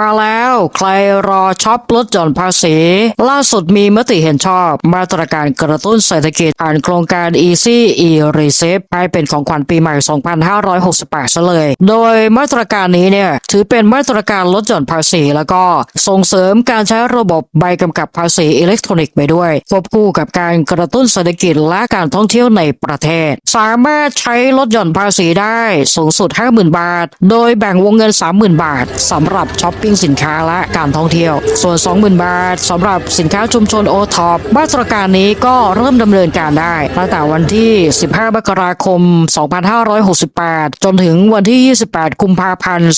มาแล้วใครรอช็อปลดหย่อนภาษี ล่าสุดมีมติเห็นชอบ มาตรการกระตุ้นเศรษฐกิจผ่านโครงการ Easy e Receive ให้เป็นของขวัญปีใหม่ 2568ซะเลย โดยมาตรการนี้เนี่ยถือเป็นมาตรการลดหย่อนภาษี แล้วก็ส่งเสริมการใช้ระบบใบกำกับภาษีอิเล็กทรอนิกส์ไปด้วย ควบคู่กับการกระตุ้นเศรษฐกิจและการท่องเที่ยวในประเทศ สามารถใช้ลดหย่อนภาษีได้สูงสุด 50,000 บาท โดยแบ่งวงเงิน 30,000 บาทสำหรับช้อปปิ้งสินค้าและการท่องเที่ยว ส่วน 20,000 บาทสำหรับสินค้าชุมชนโอท็อปมาตรการนี้ก็เริ่มดำเนินการได้ตั้งแต่วันที่ 15 มกราคม 2568 จนถึงวันที่ 28 กุมภาพันธ์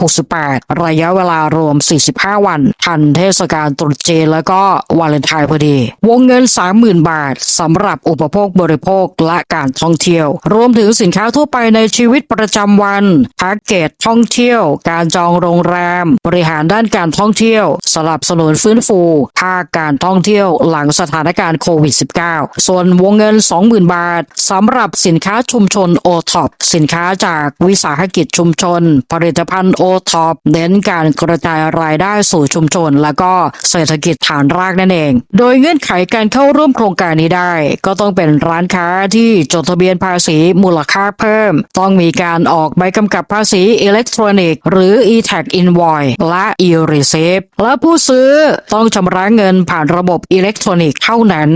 2568 ระยะเวลารวม 45 วัน ทันเทศกาลตรุษจีนแล้วก็วาเลนไทน์พอดี วงเงิน 30,000 บาทสำหรับอุปโภคบริโภคและการท่องเที่ยว รวมถึงสินค้าทั่วไปในชีวิตประจำวันแพ็กเกจท่องเที่ยว การจองโรงแรมบริหารด้านการท่องเที่ยว สนับสนุนฟื้นฟูภาคการท่องเที่ยวหลังสถานการณ์โควิด -19 ส่วนวงเงิน 20,000 บาทสำหรับสินค้าชุมชนโอท็อปสินค้าจากวิสาหกิจชุมชน ผลิตภัณฑ์โอท็อปเน้นการกระจายรายได้สู่ชุมชน และก็เศรษฐกิจฐานรากนั่นเอง โดยเงื่อนไขการเข้าร่วมโครงการนี้ได้ ก็ต้องเป็นร้านค้าที่จดทะเบียนภาษีมูลค่าเพิ่ม ต้องมีการออกใบกำกับภาษีอิเล็กทรอนิกส์หรือ e-tax invoice และอีรีเซฟและผู้ซื้อต้องชำระเงินผ่านระบบอิเล็กทรอนิกส์เท่านั้น